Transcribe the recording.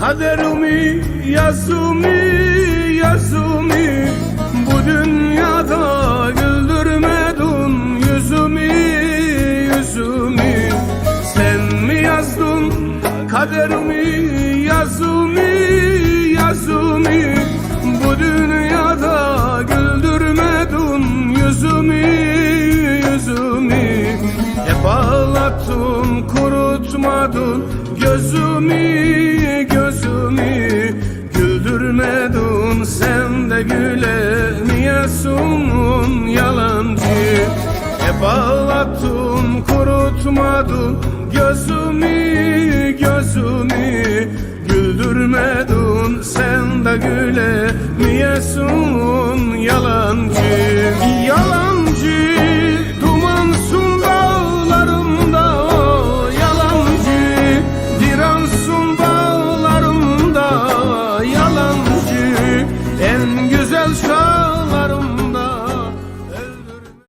Kaderimi yazımı yazımı Bu dünyada güldürmedin yüzümü yüzümü. Sen mi yazdın kaderimi yazımı yazımı Bu dünyada güldürmedin yüzümü yüzümü. Hep ağlattın kurutmadın gözümü gözümü Güldürmedin sen de gülemiyorsun yalancı? Hep ağlattın kurutmadın gözümü gözümü. Güldürmedin sen de gülemiyorsun yalancı? Yalan en güzel